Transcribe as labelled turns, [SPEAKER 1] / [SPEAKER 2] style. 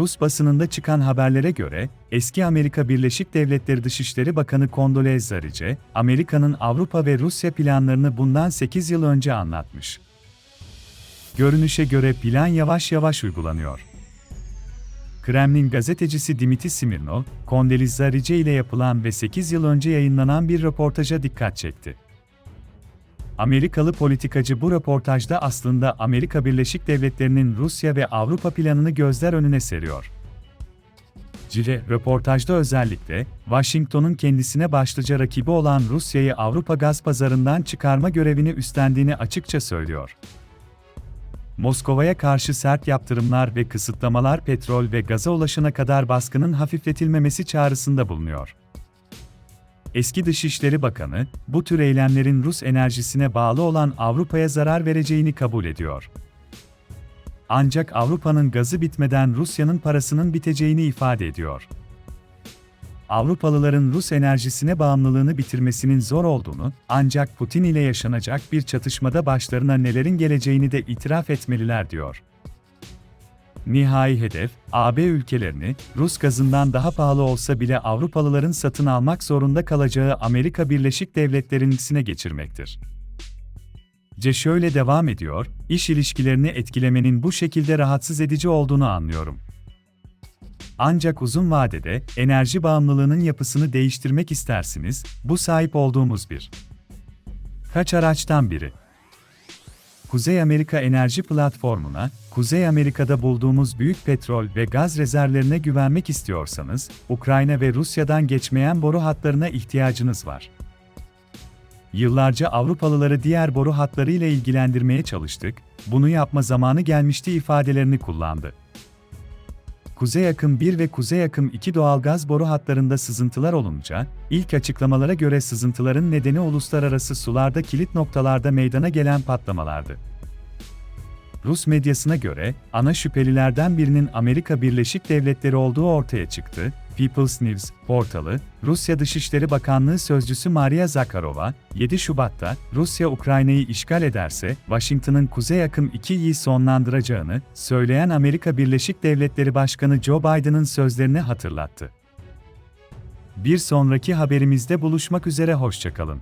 [SPEAKER 1] Rus basınında çıkan haberlere göre, eski Amerika Birleşik Devletleri Dışişleri Bakanı Condoleezza Rice, Amerika'nın Avrupa ve Rusya planlarını bundan 8 yıl önce anlatmış. Görünüşe göre plan yavaş yavaş uygulanıyor. Kremlin gazetecisi Dimitri Smirnov, Condoleezza Rice ile yapılan ve 8 yıl önce yayınlanan bir röportaja dikkat çekti. Amerikalı politikacı bu röportajda aslında Amerika Birleşik Devletleri'nin Rusya ve Avrupa planını gözler önüne seriyor. Cire, röportajda özellikle, Washington'un kendisine başlıca rakibi olan Rusya'yı Avrupa gaz pazarından çıkarma görevini üstlendiğini açıkça söylüyor. Moskova'ya karşı sert yaptırımlar ve kısıtlamalar petrol ve gaza ulaşana kadar baskının hafifletilmemesi çağrısında bulunuyor. Eski Dışişleri Bakanı, bu tür eylemlerin Rus enerjisine bağlı olan Avrupa'ya zarar vereceğini kabul ediyor. Ancak Avrupa'nın gazı bitmeden Rusya'nın parasının biteceğini ifade ediyor. Avrupalıların Rus enerjisine bağımlılığını bitirmesinin zor olduğunu, ancak Putin ile yaşanacak bir çatışmada başlarına nelerin geleceğini de itiraf etmeliler diyor. Nihai hedef, AB ülkelerini, Rus gazından daha pahalı olsa bile Avrupalıların satın almak zorunda kalacağı Amerika Birleşik Devletleri'nin geçirmektir. C şöyle devam ediyor, iş ilişkilerini etkilemenin bu şekilde rahatsız edici olduğunu anlıyorum. Ancak uzun vadede enerji bağımlılığının yapısını değiştirmek istersiniz, bu sahip olduğumuz bir kaç araçtan biri. Kuzey Amerika Enerji Platformu'na, Kuzey Amerika'da bulduğumuz büyük petrol ve gaz rezervlerine güvenmek istiyorsanız, Ukrayna ve Rusya'dan geçmeyen boru hatlarına ihtiyacınız var. Yıllarca Avrupalıları diğer boru hatlarıyla ilgilendirmeye çalıştık, bunu yapma zamanı gelmişti ifadelerini kullandı. Kuzey Akım 1 ve Kuzey Akım 2 doğalgaz boru hatlarında sızıntılar olunca, ilk açıklamalara göre sızıntıların nedeni uluslararası sularda kilit noktalarda meydana gelen patlamalardı. Rus medyasına göre, ana şüphelilerden birinin Amerika Birleşik Devletleri olduğu ortaya çıktı. People's News portalı, Rusya Dışişleri Bakanlığı Sözcüsü Maria Zakharova, 7 Şubat'ta Rusya Ukrayna'yı işgal ederse Washington'ın Kuzey Akım 2'yi sonlandıracağını söyleyen Amerika Birleşik Devletleri Başkanı Joe Biden'ın sözlerini hatırlattı. Bir sonraki haberimizde buluşmak üzere hoşçakalın.